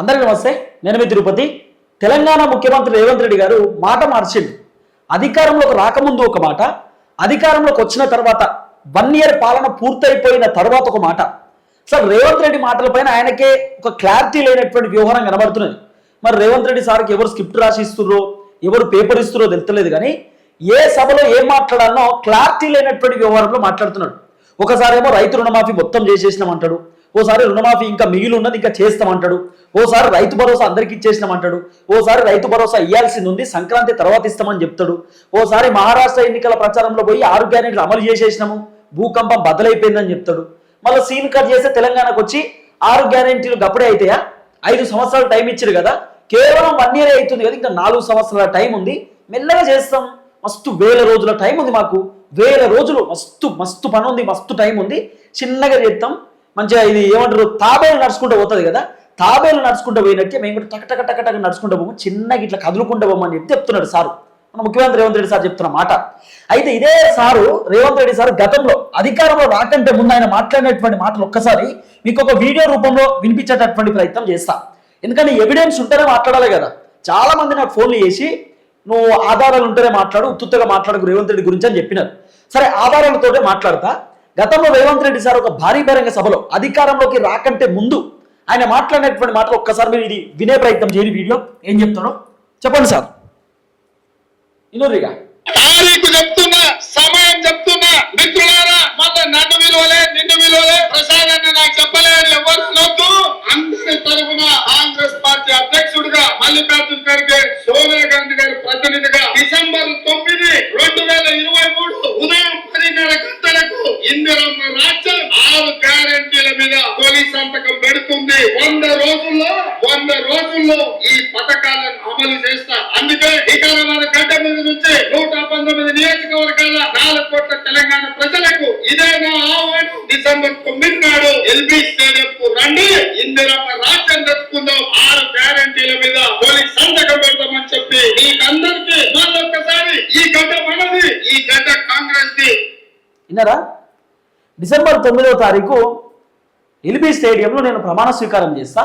అందరికీ నమస్తే నేను మీ తిరుపతి. తెలంగాణ ముఖ్యమంత్రి రేవంత్ రెడ్డి గారు మాట మార్చింది. అధికారంలోకి రాకముందు ఒక మాట అధికారంలోకి వచ్చిన తర్వాత వన్ ఇయర్ పాలన పూర్తయిపోయిన తర్వాత ఒక మాట. సార్ రేవంత్ రెడ్డి మాటలపైన ఆయనకే ఒక క్లారిటీ లేనటువంటి వ్యవహారం కనబడుతున్నది. మరి రేవంత్ రెడ్డి సార్కి ఎవరు స్క్రిప్ట్ రాసి ఇస్తుర్రో ఎవరు పేపర్ ఇస్తుర్రో తెలియలేదు కానీ ఏ సభలో ఏం మాట్లాడాలో క్లారిటీ లేనటువంటి వ్యవహారంలో మాట్లాడుతున్నాడు. ఒకసారేమో రైతు రుణమాఫీ మొత్తం చేసేసినామంటాడు. ఓసారి రుణమాఫీ ఇంకా మిగిలి ఉన్నది ఇంకా చేస్తామంటాడు. ఓసారి రైతు భరోసా అందరికి ఇచ్చేసినామంటాడు. ఓసారి రైతు భరోసా ఇవ్వాల్సింది ఉంది సంక్రాంతి తర్వాత ఇస్తామని చెప్తాడు. ఓసారి మహారాష్ట్ర ఎన్నికల ప్రచారంలో పోయి ఆరు గ్యారెంట్లు అమలు చేసేసినాము. భూకంపం బద్దలైపోయిందని చెప్తాడు. మళ్ళీ సీన్ కట్ చేస్తే తెలంగాణకు వచ్చి ఆరు గ్యారెంటీలు గప్పుడే అయితాయా? ఐదు సంవత్సరాలు టైం ఇచ్చారు కదా. కేవలం వన్ ఇయర్ అవుతుంది కదా. ఇంకా నాలుగు సంవత్సరాల టైం ఉంది. మెల్లగా చేస్తాం. మస్తు వేల రోజుల టైం ఉంది మాకు. వేల రోజులు మస్తు మస్తు పని ఉంది మస్తు టైం ఉంది. చిన్నగా చేస్తాం. మంచిగా ఇది ఏమంటారు తాబేలు నడుచుకుంటూ పోతుంది కదా తాబేలు నడుచుకుంటూ పోయినట్టే మేము కూడా టక టక టక టక నడుచుకుంటూ పోము చిన్నగా ఇట్లా కదులుకుంటూ పోమని చెప్పి చెప్తున్నాడు సారు. మన ముఖ్యమంత్రి రేవంత్ రెడ్డి సార్ చెప్తున్న మాట. అయితే ఇదే సారు రేవంత్ రెడ్డి సార్ గతంలో అధికారంలో రాకంటే ముందు ఆయన మాట్లాడినటువంటి మాటలు ఒక్కసారి మీకు ఒక వీడియో రూపంలో వినిపించేటటువంటి ప్రయత్నం చేస్తా. ఎందుకంటే ఎవిడెన్స్ ఉంటేనే మాట్లాడాలి కదా. చాలా మంది నాకు ఫోన్లు చేసి నువ్వు ఆధారాలు ఉంటేనే మాట్లాడు ఉత్తుగా మాట్లాడకు రేవంత్ రెడ్డి గురించి అని చెప్పినారు. సరే ఆధారాలతోనే మాట్లాడతా. గతంలో రేవంత్ రెడ్డి సార్ ఒక భారీ బహిరంగ సభలో అధికారంలోకి రాకంటే ముందు ఆయన మాట్లాడినటువంటి మాటలు ఒక్కసారి మీరు ఇది వినే ప్రయత్నం చేయని వీడియో ఏం చెప్తాడో చెప్పండి సార్. ఇన్నోరిగా తారీఖు సమయం చెప్తున్నా మిత్రులారా మళ్ళీ నన్ను విలువలే నిన్ను విలువలే ప్రసాద్ అన్న నాకు చెప్పలేదు ఎవరు నొద్దు అందరి తరఫున కాంగ్రెస్ పార్టీ అధ్యక్షుడిగా మల్లికార్జున ఖర్గే సోనియా గాంధీ గారి ప్రతినిధిగా డిసెంబర్ తొమ్మిది రెండు వేల ఇరవై మూడు ఉదయం పదిన్నర గంటలకు ఇందిరమ్మ రాజ్యం ఆరు గ్యారెంటీల మీద తొలి సంతకం పెడుతుంది వంద రోజుల్లో వంద రోజుల్లో ఈ పథకాలను అమలు చేస్తా అందుకే ఇక్కడ మన గడ్డ మీద నుంచి నూట పంతొమ్మిది నియోజకవర్గాల నాలుగు కోట్ల తెలంగాణ ప్రజలకు ఇదే నా ఆహ్వానం డిసెంబర్ తొమ్మిది నాడు ఎల్బీ స్టేడియం కు రండి ఇందిరమ్మ రాజ్యం తెచ్చుకుందాం ఆరు గ్యారెంటీల మీద తొలి సంతకం పెడతామని చెప్పి మీకందరికీ మళ్ళొక్కసారి ఈ గడ్డ మనది ఈ గడ్డ కాంగ్రెస్ ది విన్నారా డిసెంబర్ తొమ్మిదవ తారీఖు ఎల్బీ స్టేడియంలో నేను ప్రమాణ స్వీకారం చేస్తా.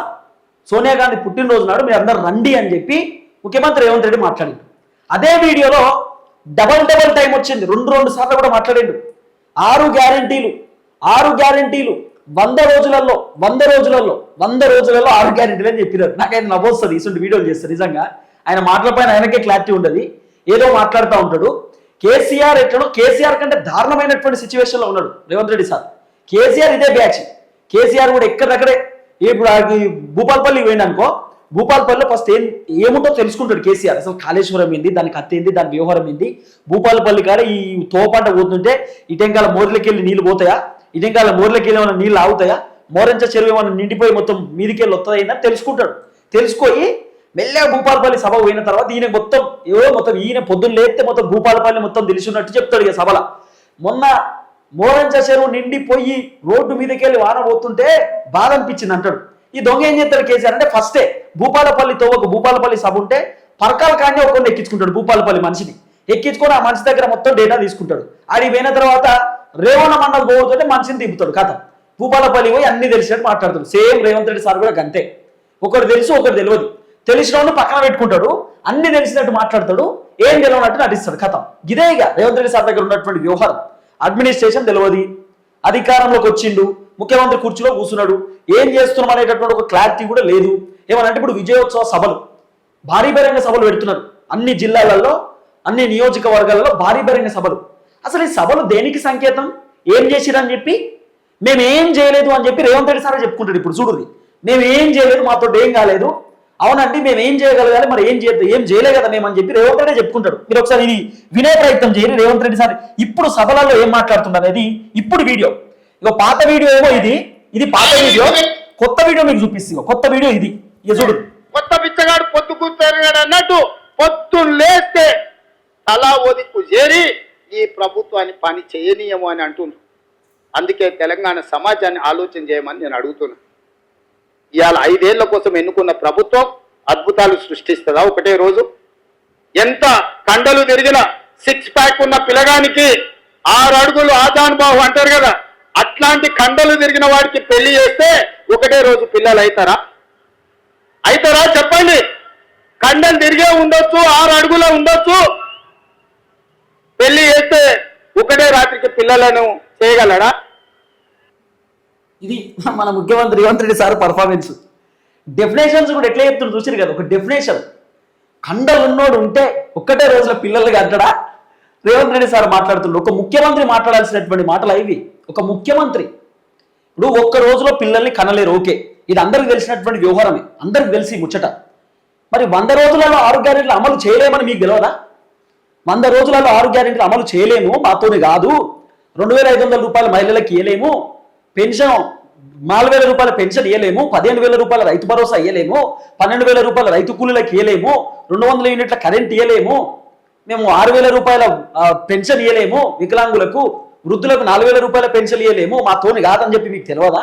సోనియా గాంధీ పుట్టినరోజు నాడు మీరు అందరు రండి అని చెప్పి ముఖ్యమంత్రి రేవంత్ రెడ్డి మాట్లాడిండు. అదే వీడియోలో డబల్ డబల్ టైం వచ్చింది. రెండు రెండు సార్లు కూడా మాట్లాడిండు. ఆరు గ్యారెంటీలు ఆరు గ్యారెంటీలు వంద రోజులలో వంద రోజులలో వంద రోజులలో ఆరు గ్యారెంటీలు అని చెప్పినారు. నాకైతే నవ్వొస్తుంది. ఇటువంటి వీడియోలు చేస్తారు నిజంగా ఆయన మాటలపైన ఆయనకే క్లారిటీ ఉండదు. ఏదో మాట్లాడుతూ ఉంటాడు. కేసీఆర్ ఎట్లనో కేసీఆర్ కంటే దారుణమైనటువంటి సిచ్యువేషన్లో ఉన్నాడు రేవంత్ రెడ్డి సార్. కేసీఆర్ ఇదే బ్యాచ్. కేసీఆర్ కూడా ఎక్కడక్కడే ఇప్పుడు ఆ భూపాల్పల్లి పోయింది అనుకో భూపాల్పల్లిలో ఫస్ట్ ఏం ఏముంటో తెలుసుకుంటాడు కేసీఆర్. అసలు కాళేశ్వరం ఏంది దాని కత్తి ఏంది దాని వ్యవహారం ఏంది? భూపాలపల్లి కాడ ఈ తోపంట పోతుంటే ఇటెంకాల మోర్లకి వెళ్ళి నీళ్ళు పోతాయా? ఇటెంకాల మోర్లకి వెళ్ళి ఏమైనా నీళ్ళు ఆగుతాయా? మోరంచ చెరువు ఏమైనా నిండిపోయి మొత్తం మీదికి వెళ్ళి వస్తుందా తెలుసుకుంటాడు. తెలుసుకొని మెల్లగా భూపాలపల్లి సభ పోయిన తర్వాత ఈయన మొత్తం ఏవో మొత్తం ఈయన పొద్దున్న లేస్తే మొత్తం భూపాలపల్లి మొత్తం తెలుసున్నట్టు చెప్తాడు ఇక సభలో. మొన్న మోరంచ చెరువు నిండిపోయి రోడ్డు మీదకి వెళ్ళి వాన పోతుంటే బాధ అనిపించింది అంటాడు. ఈ దొంగ ఏం చేస్తాడు కేసీఆర్ అంటే ఫస్టే భూపాలపల్లి తోవకు భూపాలపల్లి సభ ఉంటే పరకాల కానీ ఒకరిని ఎక్కించుకుంటాడు భూపాలపల్లి మనిషిని. ఎక్కించుకొని ఆ మనిషి దగ్గర మొత్తం డేటా తీసుకుంటాడు. అది పోయిన తర్వాత రేవణ మండలం పోతుంటే మనిషిని దింపుతాడు కథ. భూపాలపల్లి పోయి అన్ని తెలిసినట్టు మాట్లాడుతాడు. సేమ్ రేవంత్ రెడ్డి సార్ కూడా గంతే. ఒకరు తెలుసు ఒకరు తెలియదు తెలిసిన వాళ్ళు పక్కన పెట్టుకుంటాడు. అన్ని తెలిసినట్టు మాట్లాడతాడు. ఏం తెలియనట్టు నటిస్తాడు కథ. ఇదే ఇక రేవంత్ రెడ్డి సార్ దగ్గర ఉన్నటువంటి వ్యవహారం. అడ్మినిస్ట్రేషన్ తెలియదు అధికారంలోకి వచ్చిండు ముఖ్యమంత్రి కుర్చీలో కూర్చున్నాడు. ఏం చేస్తున్నాం అనేటటువంటి ఒక క్లారిటీ కూడా లేదు. ఏమనంటే ఇప్పుడు విజయోత్సవ సభలు భారీ బహిరంగ సభలు పెడుతున్నారు. అన్ని జిల్లాలలో అన్ని నియోజకవర్గాలలో భారీ బహిరంగ సభలు. అసలు ఈ సభలు దేనికి సంకేతం? ఏం చేసిరని చెప్పి? మేము ఏం చేయలేదు అని చెప్పి రేవంత్ రెడ్డి సారే చెప్పుకుంటాడు ఇప్పుడు చూడుది మేము ఏం చేయలేదు మాతో ఏం కాలేదు. అవునండి మేము ఏం చేయగలగాలి? మరి ఏం చేద్దాం ఏం చేయలే కదా మేము అని చెప్పి రేవంత్ రెడ్డి చెప్పుకుంటాడు. మీరు ఒకసారి ఇది వినే ప్రయత్నం చేయండి. రేవంత్ రెడ్డి సార్ ఇప్పుడు సభలలో ఏం మాట్లాడుతున్నారు అనేది ఇప్పుడు వీడియో. ఇక పాత వీడియో ఏమో ఇది. ఇది పాత వీడియో. కొత్త వీడియో మీకు చూపిస్తుంది కొత్త వీడియో ఇది. ఇక చూడు. కొత్త బిచ్చగాడు పొత్తు అన్నట్టు పొత్తు లేస్తే తలా ఒదిక్కు చేరి ఈ ప్రభుత్వాన్ని పని చేయనీయము అని అంటున్నారు అందుకే తెలంగాణ సమాజాన్ని ఆలోచన చేయమని నేను అడుగుతున్నా. ఇవాళ ఐదేళ్ళ కోసం ఎన్నుకున్న ప్రభుత్వం అద్భుతాలు సృష్టిస్తుందా? ఒకటే రోజు. ఎంత కండలు తిరిగిన సిక్స్ ప్యాక్ ఉన్న పిల్లగానికి ఆరు అడుగులు ఆజానుబాహు అంటారు కదా. అట్లాంటి కండలు తిరిగిన వాడికి పెళ్ళి చేస్తే ఒకటే రోజు పిల్లలు అవుతారా అవుతారా చెప్పండి. కండలు తిరిగే ఉండొచ్చు ఆరు అడుగుల ఉండొచ్చు. పెళ్ళి చేస్తే ఒకటే రాత్రికి పిల్లలను చేయగలడా? ఇది మన ముఖ్యమంత్రి Revanth Reddy sir performance definitions కూడా ఎట్లా చెప్తున్నారు చూసారు కదా ఒక డెఫినేషన్ కండలున్నోడు ఉంటే ఒక్కటే రోజుల పిల్లలు అంటడా? రేవంత్ రెడ్డి సార్ మాట్లాడుతుండ్రు ఒక ముఖ్యమంత్రి మాట్లాడాల్సినటువంటి మాటలు ఇవి. ఒక ముఖ్యమంత్రి. ఇప్పుడు ఒక్క రోజులో పిల్లల్ని కనలేరు ఓకే. ఇది అందరికి తెలిసినటువంటి వ్యవహారమే అందరికి తెలిసి ముచ్చట. మరి వంద రోజులలో ఆరు గ్యారెంట్లు అమలు చేయలేమని మీకు తెలియదా వంద రోజులలో ఆరు గ్యారెంట్లు అమలు చేయలేము మాతోని కాదు. రెండు వేల ఐదు వందల రూపాయలు మహిళలకు ఇవ్వలేము పెన్షన్ నాలుగు వేల రూపాయల పెన్షన్ ఇవ్వలేము పదిహేను వేల రూపాయల రైతు భరోసా ఇవ్వలేము పన్నెండు వేల రూపాయల రైతు కూలీలకు ఇవ్వలేము రెండు వందల యూనిట్ల కరెంట్ ఇవ్వలేము మేము ఆరు వేల రూపాయల పెన్షన్ ఇవ్వలేము వికలాంగులకు వృద్ధులకు నాలుగు వేల రూపాయల పెన్షన్ ఇవ్వలేము మా తోని కాదని చెప్పి మీకు తెలియదా?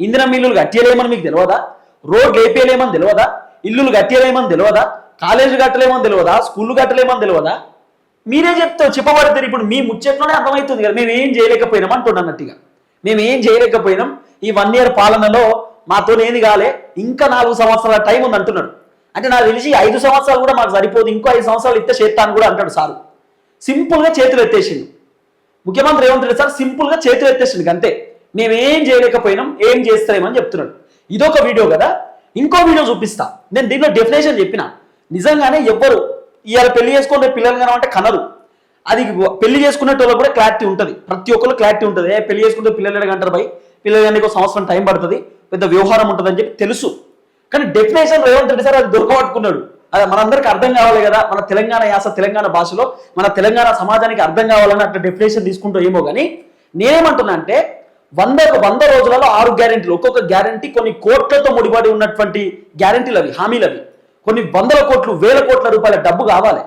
ఇంధన మిల్లులు కట్టేయలేమని మీకు తెలియదా? రోడ్లు వేపేయలేమని తెలియదా? ఇల్లులు కట్టేయలేమని తెలియదా? కాలేజీలు కట్టలేమని తెలియదా? స్కూళ్ళు కట్టలేమని తెలియదా? మీరే చెప్తావు చెప్పబడతారు ఇప్పుడు మీ ముచ్చట్లోనే అర్థమవుతుంది కదా మేము ఏం చేయలేకపోయినాం అంటున్నాను అన్నట్టుగా. మేము ఏం చేయలేకపోయినాం. ఈ వన్ ఇయర్ పాలనలో మాతో ఏది కాలే. ఇంకా నాలుగు సంవత్సరాల టైం ఉంది అంటున్నాడు. అంటే నాకు తెలిసి ఐదు సంవత్సరాలు కూడా మాకు సరిపోదు. ఇంకో ఐదు సంవత్సరాలు ఇస్తే చేస్తాను కూడా అంటాడు సారు. సింపుల్గా చేతులు ఎత్తేసిండు. ముఖ్యమంత్రి రేవంత్ రెడ్డి సార్ సింపుల్గా చేతులు ఎత్తేసిండు అంతే. మేము ఏం చేయలేకపోయినాం. ఏం చేస్తామని చెప్తున్నాడు. ఇదొక వీడియో కదా. ఇంకో వీడియో చూపిస్తా. నేను దీనిలో డెఫినేషన్ చెప్పిన. నిజంగానే ఎవ్వరు ఇవాళ పెళ్ళి చేసుకుని పిల్లలు కనమంటే కనరు. అది పెళ్ళి చేసుకునేటోళ్ళకి కూడా క్లారిటీ ఉంటుంది. ప్రతి ఒక్కరు క్లారిటీ ఉంటుంది. ఏ పెళ్ళి చేసుకుంటే పిల్లలు అంటారు భయ్. పిల్లలు కానీ ఒక సంవత్సరం టైం పడుతుంది. పెద్ద వ్యవహారం ఉంటుంది అని చెప్పి తెలుసు. కానీ డెఫినేషన్ రేవంత్ రెడ్డి సార్? అది దొరకబట్టుకున్నాడు. అది మనందరికీ అర్థం కావాలి కదా. మన తెలంగాణ యాస తెలంగాణ భాషలో మన తెలంగాణ సమాజానికి అర్థం కావాలని అట్లా డెఫినేషన్ తీసుకుంటూ ఏమో కానీ నేనేమంటున్నా అంటే వంద వంద రోజులలో ఆరు గ్యారెంటీలు ఒక్కొక్క గ్యారెంటీ కొన్ని కోట్లతో ముడిపడి ఉన్నటువంటి గ్యారెంటీలు అవి హామీలు అవి కొన్ని వందల కోట్లు వేల కోట్ల రూపాయల డబ్బు కావాలి.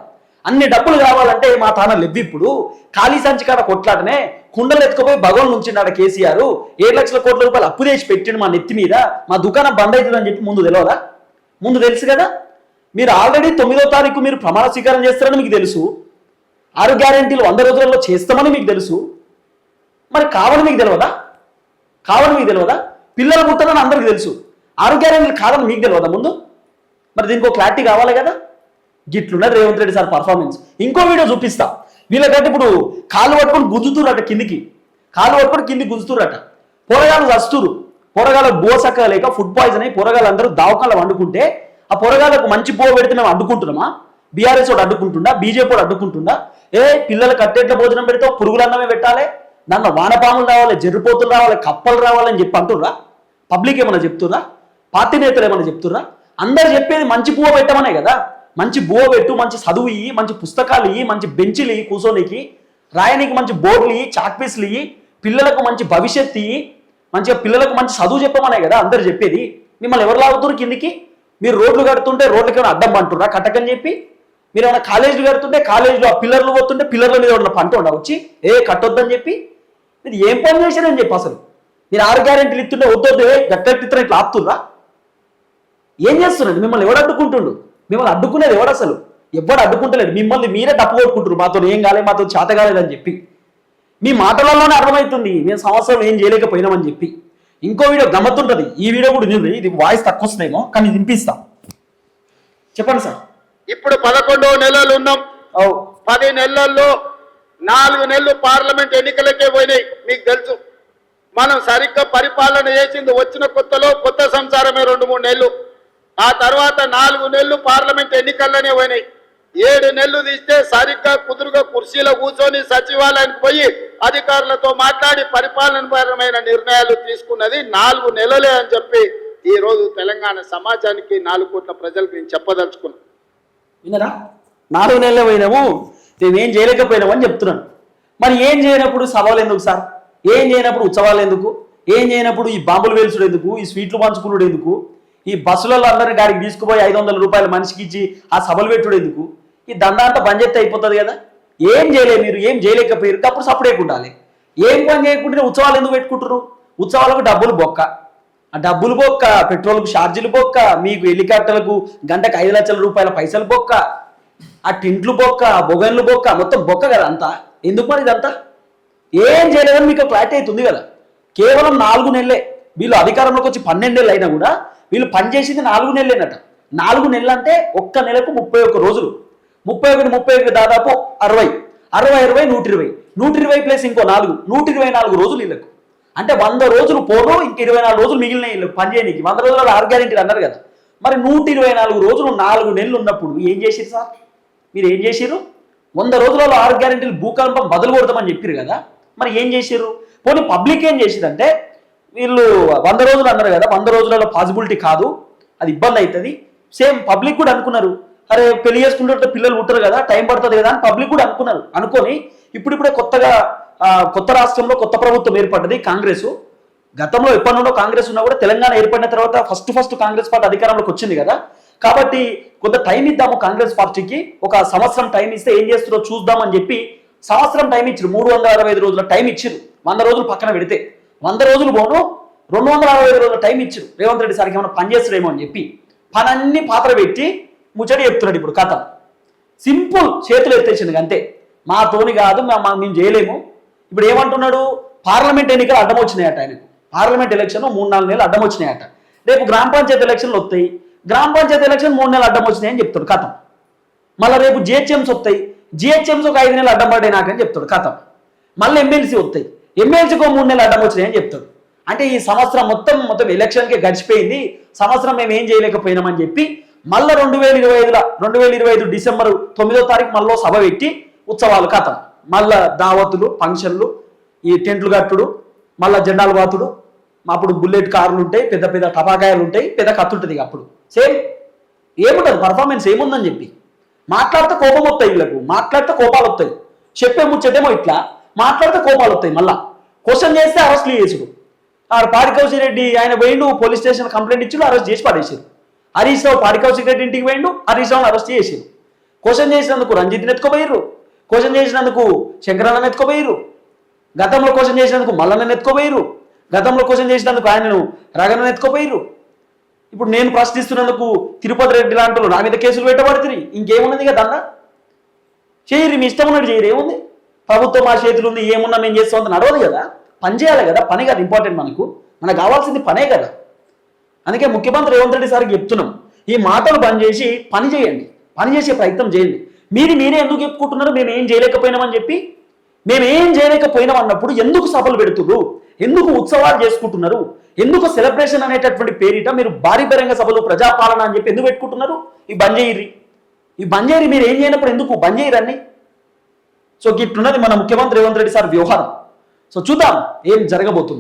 అన్ని డబ్బులు కావాలంటే మా తాన లెవ్వి ఇప్పుడు. ఖాళీ సంచి కాడ కొట్లాటనే కుండలు ఎత్తుకుపోయి భగవాన్ నుంచిన్నాడ కేసీఆర్ ఏడు లక్షల కోట్ల రూపాయలు అప్పు చేసి పెట్టిండు మా నెత్తి మీద. మా దుకాణం బంద్ అవుతుందని చెప్పి ముందు తెలియదా ముందు తెలుసు కదా? మీరు ఆల్రెడీ తొమ్మిదో తారీఖు మీరు ప్రమాణ స్వీకారం చేస్తారని మీకు తెలుసు. ఆరు గ్యారంటీలు వంద రోజులలో చేస్తామని మీకు తెలుసు. మరి కావని మీకు తెలియదా కావని మీకు తెలియదా పిల్లలు పుట్టాలని అందరికీ తెలుసు. ఆరు గ్యారంటీలు కాదని మీకు తెలియదా ముందు? మరి దీనికి ఒక క్లారిటీ కావాలి కదా? గిట్లున్నది రేవంత్ రెడ్డి సార్ పర్ఫార్మెన్స్ ఇంకో వీడియో చూపిస్తా. వీళ్ళకంటే ఇప్పుడు కాలు పట్టుకొని గుంజుతురట కిందికి. కాలు పట్టుకొని కిందికి గుంజుతురట పొరగాలు చస్తురు పొరగాల బోసక్క లేక ఫుడ్ పాయిజన్ అయి పొరగాలు దావకాలు వండుకుంటే ఆ పొరగాలకు మంచి బో పెడితే మేము అడ్డుకుంటున్నామా? బీఆర్ఎస్ వాడు అడ్డుకుంటుందా? బీజేపీ వాడు అడ్డుకుంటుందా? ఏ పిల్లలు కట్టెట్ల భోజనం పెడితే పురుగులు అన్నమే పెట్టాలి? దాంట్లో వానపాములు రావాలి జర్రిపోతులు రావాలి కప్పలు రావాలని చెప్పి అంటుర్రా? పబ్లిక్ ఏమైనా చెప్తుర్రా? పార్టీ నేతలు ఏమైనా చెప్తుర్రా? అందరు చెప్పేది మంచి పువ్వు పెట్టమనే కదా? మంచి బువ పెట్టు మంచి చదువు ఇయ్యి మంచి పుస్తకాలు ఇయ్యి మంచి బెంచ్లు ఇయ్యి కూర్చోనికి రాయనికి మంచి బోర్డులు ఇయ్యి చాక్పీస్లు ఇయ్యి పిల్లలకు మంచి భవిష్యత్తు ఇయ్యి మంచిగా పిల్లలకు మంచి చదువు చెప్పమనే కదా అందరు చెప్పేది. మిమ్మల్ని ఎవరు లాగుతున్నారు కిందికి? మీరు రోడ్లు కడుతుంటే రోడ్లకి ఏమైనా అడ్డం పంటుర్రా కట్టకని చెప్పి? మీరు ఏమైనా కాలేజీలు కడుతుంటే కాలేజీలో ఆ పిల్లర్లు పోతుంటే పిల్లర్ల మీద ఉన్న పంట ఉండ వచ్చి? ఏ కట్టొద్దని చెప్పి? మీరు ఏం పని చేశారని చెప్పి అసలు? మీరు ఆరు గ్యారెంటీలు ఇస్తుంటే వద్దొద్దు ఏ ఇట్లా ఆపుతుందా ఏం చేస్తున్నాడు మిమ్మల్ని ఎవడు అడ్డుకుంటుండు? మిమ్మల్ని అడ్డుకునేది ఎవడు అసలు? ఎవడు అడ్డుకుంటలేడు. మిమ్మల్ని మీరే తప్పు కొట్టుకుంటారు మాతో ఏం కాలే మాతో చేత కాలేదని చెప్పి. మీ మాటలలోనే అర్థమవుతుంది. మేము సంవత్సరం ఏం చేయలేకపోయినామని చెప్పి. ఇంకో వీడియో గమ్మత్తుంటది. ఈ వీడియో కూడా ఉంది ఇది వాయిస్ తక్కువ వస్తుందేమో కానీ వినిపిస్తాం. చెప్పండి సార్. ఇప్పుడు పదకొండో నెలలు ఉన్నాం. ఓ పది నెలల్లో నాలుగు నెలలు పార్లమెంట్ ఎన్నికలకే పోయినాయి. మీకు తెలుసు. మనం సరిగ్గా పరిపాలన చేసింది వచ్చిన కొత్తలో కొత్త సంసారమే రెండు మూడు నెలలు. ఆ తర్వాత నాలుగు నెలలు పార్లమెంట్ ఎన్నికల్లోనే పోయినాయి. ఏడు నెలలు తీస్తే సరిగ్గా కుదురుగా కుర్చీలో కూర్చొని సచివాలయానికి పోయి అధికారులతో మాట్లాడి పరిపాలనపరమైన నిర్ణయాలు తీసుకున్నది నాలుగు నెలలే అని చెప్పి ఈ రోజు తెలంగాణ సమాజానికి నాలుగు కోట్ల ప్రజలకు నేను చెప్పదలుచుకున్నాను విన్నరా? నాలుగు నెలలు పోయినాము నేనేం చేయలేకపోయినాము అని చెప్తున్నాను. మరి ఏం చేయనప్పుడు సభలు ఎందుకు సార్? ఏం చేయనప్పుడు ఉత్సవాలు ఎందుకు? ఏం చేయనప్పుడు ఈ బాంబులు వేల్చుడు ఎందుకు? ఈ స్వీట్లు పంచుకున్నాడు ఎందుకు? ఈ బస్సులలో అందరిని గాడికి తీసుకుపోయి ఐదు వందల రూపాయలు మనిషికి ఇచ్చి ఆ సభలు పెట్టుడు ఎందుకు? ఈ దందా అంతా బంద్ అయిపోతుంది కదా? ఏం చేయలేదు మీరు ఏం చేయలేకపోయారు? అప్పుడు సపరేట్ ఉండాలి. ఏం పని చేయకుంటే ఉత్సవాలు ఎందుకు పెట్టుకుంటారు ఉత్సవాలకు డబ్బులు బొక్క. ఆ డబ్బులు బొక్క పెట్రోల్కు ఛార్జీలు బొక్క మీకు హెలికాప్టర్లకు గంటకు ఐదు లక్షల రూపాయల పైసలు బొక్క ఆ టింట్లు బొక్క బొగన్లు బొక్క మొత్తం బొక్క కదా అంతా. ఎందుకు మరి ఇదంతా? ఏం చేయలేదని మీకు క్లారిటీ అవుతుంది కదా? కేవలం నాలుగు నెలలే. వీళ్ళు అధికారంలోకి వచ్చి పన్నెండు నెలలు అయినా కూడా వీళ్ళు పనిచేసింది నాలుగు నెలలేనట. నాలుగు నెలలు అంటే ఒక్క నెలకు ముప్పై ఒక్క రోజులు. ముప్పై ఒకటి ముప్పై ఒకటి దాదాపు అరవై. అరవై అరవై నూట ఇరవై. నూట ఇరవై ప్లస్ ఇంకో నాలుగు. నూట ఇరవై నాలుగు రోజులు వీళ్ళకు. అంటే వంద రోజులు పోను ఇంక ఇరవై నాలుగు రోజులు మిగిలిన వీళ్ళు పనిచేయడానికి వంద రోజులు ఆరు గ్యారెంటీలు అన్నారు కదా. మరి నూట ఇరవై నాలుగు రోజులు నాలుగు నెలలు ఉన్నప్పుడు ఏం చేసిరు సార్? మీరు ఏం చేసిరు వంద రోజులలో ఆరు గ్యారెంటీలు భూకంపం బదులు కొడతామని చెప్పారు కదా. మరి ఏం చేసిర్రు? పోనీ పబ్లిక్ ఏం చేసిరంటే వీళ్ళు వంద రోజులు అన్నారు కదా వంద రోజులలో పాసిబిలిటీ కాదు అది ఇబ్బంది అవుతుంది. సేమ్ పబ్లిక్ కూడా అనుకున్నారు. అరే పెళ్ళి చేసుకుంటే పిల్లలు పుట్టరు కదా టైం పడుతుంది కదా అని పబ్లిక్ కూడా అనుకున్నారు. అనుకొని ఇప్పుడిప్పుడే కొత్తగా కొత్త రాష్ట్రంలో కొత్త ప్రభుత్వం ఏర్పడ్డది కాంగ్రెస్. గతంలో ఎప్పటి నుండో కాంగ్రెస్ ఉన్నా కూడా తెలంగాణ ఏర్పడిన తర్వాత ఫస్ట్ ఫస్ట్ కాంగ్రెస్ పార్టీ అధికారంలోకి వచ్చింది కదా. కాబట్టి కొంత టైం ఇద్దాము కాంగ్రెస్ పార్టీకి ఒక సంవత్సరం టైం ఇస్తే ఏం చేస్తారో చూద్దామని చెప్పి సంవత్సరం టైం ఇచ్చారు. మూడు వందల అరవై ఐదు రోజుల టైం ఇచ్చారు. వంద రోజులు పక్కన పెడితే. వంద రోజులు పోను. రెండు వందల అరవై ఐదు రోజుల టైం ఇచ్చారు. రేవంత్ రెడ్డి సార్కి ఏమైనా పని చేస్తారేమో అని చెప్పి పనన్ని పాత్ర పెట్టి ముచ్చడి చెప్తున్నాడు ఇప్పుడు కథ. సింపుల్ చేతులు ఎత్తేసింది అంతే. మాతోని కాదు మేము చేయలేము. ఇప్పుడు ఏమంటున్నాడు? పార్లమెంట్ ఎన్నికలు అడ్డం వచ్చినాయట ఆయనకు. పార్లమెంట్ ఎలక్షన్ మూడు నాలుగు నెలలు అడ్డం వచ్చినాయట రేపు గ్రామ పంచాయతీ ఎలక్షన్లు వస్తాయి. గ్రామ పంచాయతీ ఎలక్షన్ మూడు నెలలు అడ్డం వచ్చినాయని చెప్తాడు కథం. మళ్ళీ రేపు జిహెచ్ఎంస్ వస్తాయి. జిహెచ్ఎంస్ ఒక ఐదు నెలలు అడ్డం పడ్డాయి నాకని చెప్తాడు కథం. మళ్ళీ ఎమ్మెల్సీ వస్తాయి. ఎమ్మెల్సీకో మూడు నెలలు అడ్డం వచ్చినాయని చెప్తాడు. అంటే ఈ సంవత్సరం మొత్తం మొత్తం ఎలక్షన్కే గడిచిపోయింది. సంవత్సరం మేము ఏం చేయలేకపోయినామని చెప్పి మళ్ళీ రెండు వేల ఇరవై ఐదులో రెండు వేల ఇరవై ఐదు డిసెంబర్ తొమ్మిదో తారీఖు మళ్ళీ సభ పెట్టి ఉత్సవాలు కథం. మళ్ళా దావతులు ఫంక్షన్లు ఈ టెంట్లు కట్టుడు మళ్ళీ జెండాలు బాతుడు అప్పుడు బుల్లెట్ కార్లు ఉంటాయి పెద్ద పెద్ద టపాకాయలు ఉంటాయి పెద్ద కత్తి ఉంటుంది అప్పుడు. సేమ్ ఏముంటుంది పర్ఫార్మెన్స్ ఏముందని చెప్పి. మాట్లాడితే కోపం వస్తాయి వీళ్ళకు మాట్లాడితే కోపాలు వస్తాయి. చెప్పే ముచ్చటేమో ఇట్లా. మాట్లాడితే కోపాలు వస్తాయి మళ్ళా. క్వశ్చన్ చేస్తే అరెస్ట్లు చేసుడు ఆ పాడికౌశి రెడ్డి ఆయన పోయిండు పోలీస్ స్టేషన్ కంప్లైంట్ ఇచ్చిండు అరెస్ట్ చేసి పడేసారు హరీష్ రావు పాడికౌశి రెడ్డి ఇంటికి పోయిండు హరీష్ రావుని అరెస్ట్ చేసారు క్వశ్చన్ చేసినందుకు రంజిత్ని ఎత్తుకోపోయారు క్వశ్చన్ చేసినందుకు శంకరన్నని ఎత్తుకోపోయారు గతంలో క్వశ్చన్ చేసినందుకు మల్లన్నని ఎత్తుకోపోయారు గతంలో క్వశ్చన్ చేసినందుకు ఆయనను రగనని ఎత్తుకోపోయారు ఇప్పుడు నేను ప్రశ్నిస్తున్నందుకు తిరుపతి రెడ్డి లాంటి నా మీద కేసులు పెట్టబడుతుంది ఇంకేమున్నది కదా అన్న చేయరు మీ ఇష్టం ఉన్నట్టు చేయరు. ఏముంది? ప్రభుత్వం మా చేతులు ఉంది ఏమున్నా మేము చేస్తాం అంత నడవదు కదా. పని చేయాలి కదా పని కదా ఇంపార్టెంట్ మనకు. మనకు కావాల్సింది పనే కదా. అందుకే ముఖ్యమంత్రి రేవంత్ రెడ్డి సార్కి చెప్తున్నాం ఈ మాటలు బంద్ చేసి పని చేయండి పని చేసే ప్రయత్నం చేయండి. మీరు మీరే ఎందుకు చెప్పుకుంటున్నారు? మేము ఏం చేయలేకపోయినామని చెప్పి? మేము ఏం చేయలేకపోయినాం అన్నప్పుడు ఎందుకు సభలు పెడుతున్నారు ఎందుకు ఉత్సవాలు చేసుకుంటున్నారు? ఎందుకు సెలబ్రేషన్ అనేటటువంటి పేరిట మీరు భారీ బహిరంగ సభలు ప్రజాపాలన అని చెప్పి ఎందుకు పెట్టుకుంటున్నారు? ఈ బంద్ చేయరి ఈ బంద్ చేయరి మీరు ఏం చేయనప్పుడు ఎందుకు? బంద్ చేయరని సో ఇట్లున్నది మన ముఖ్యమంత్రి రేవంత్ రెడ్డి సార్ వ్యవహారం. సో చూద్దాం ఏం జరగబోతుంది.